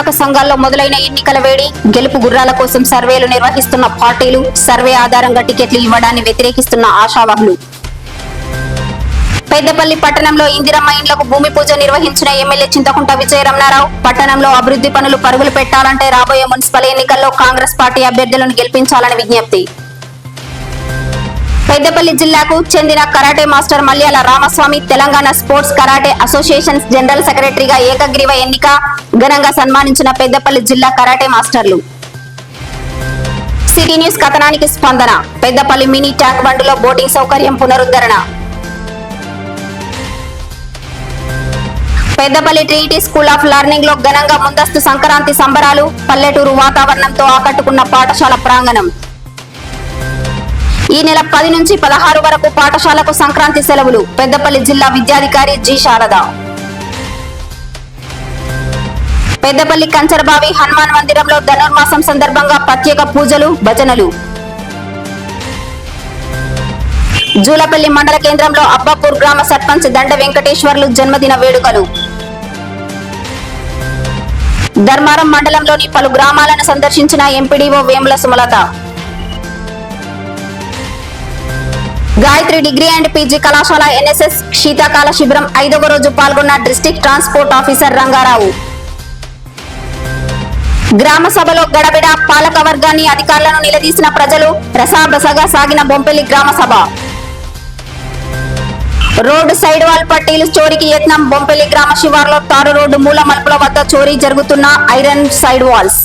పాలక సంఘాల్లో మొదలైన ఎన్నికల వేడి గెలుపు గుర్రాల కోసం సర్వేలు నిర్వహిస్తున్న పార్టీలు సర్వే ఆధారంగా టికెట్లు ఇవ్వడాన్ని వ్యతిరేకిస్తున్న ఆశావహులు. పెద్దపల్లి పట్టణంలో ఇందిరమ్మ ఇండ్లకు భూమి పూజ నిర్వహించిన ఎమ్మెల్యే చింతకుంట విజయరమణారావు పట్టణంలో అభివృద్ధి పనులు పరుగులు పెట్టాలంటే రాబోయే మున్సిపల్ ఎన్నికల్లో కాంగ్రెస్ పార్టీ అభ్యర్థులను గెలిపించాలని విజ్ఞప్తి. పెద్దపల్లి జిల్లాకు చెందిన karate master Malyala Ramaswamy Telangana sports karate association general సెక్రటరీగా ఏకగ్రీవ ఎన్నిక. ఘనంగా సన్మానించిన పెద్దపల్లి జిల్లా కరాటే మాస్టర్లు. సిటీ న్యూస్ కథనానికి స్పందన. పెద్దపల్లి మినీ ట్యాంక్ బండ్లో బోటింగ్ సౌకర్యం పునరుద్ధరణ. పెద్దపల్లి ట్రీటీ స్కూల్ ఆఫ్ లెర్నింగ్లో ఘనంగా ముందస్తు సంక్రాంతి సంబరాలు పల్లెటూరు వాతావరణంతో ఆకట్టుకున్న పాఠశాల ప్రాంగణం. ఈ నెల పది నుంచి పదహారు వరకు పాఠశాలకు సంక్రాంతి సెలవులు. పెద్దపల్లి జిల్లా విద్యాధికారి జి శారద. పెద్దపల్లి కంచరబావి హనుమాన్ మందిరంలో ధనుర్మాసం సందర్భంగా ప్రత్యేక పూజలు భజనలు. జూలపల్లి మండల కేంద్రంలో అబ్బాపూర్ గ్రామ సర్పంచ్ దండ వెంకటేశ్వర్లు జన్మదిన వేడుకలు. ధర్మారం మండలంలోని పలు గ్రామాలను సందర్శించిన MPDO Vemula Sumalatha. Gayatri degree and PG కళాశాల ఎన్ఎస్ఎస్ శీతాకాల శిబిరం ఐదవ రోజు పాల్గొన్న డిస్టిక్ ట్రాన్స్పోర్ట్ ఆఫీసర్ రంగారావు. గ్రామ సభలో గడబిడ పాలక వర్గాన్ని అధికారులను నిలదీసిన ప్రజలు రసాబసగా సాగిన బొంపెల్లి గ్రామ సభ. రోడ్డు సైడ్ వాల్ పట్టీలు చోరీకి యత్నం బొంపెల్లి గ్రామ శివార్లో తారు రోడ్డు మూల మలుపుల వద్ద చోరీ జరుగుతున్న ఐరన్ సైడ్ వాల్స్.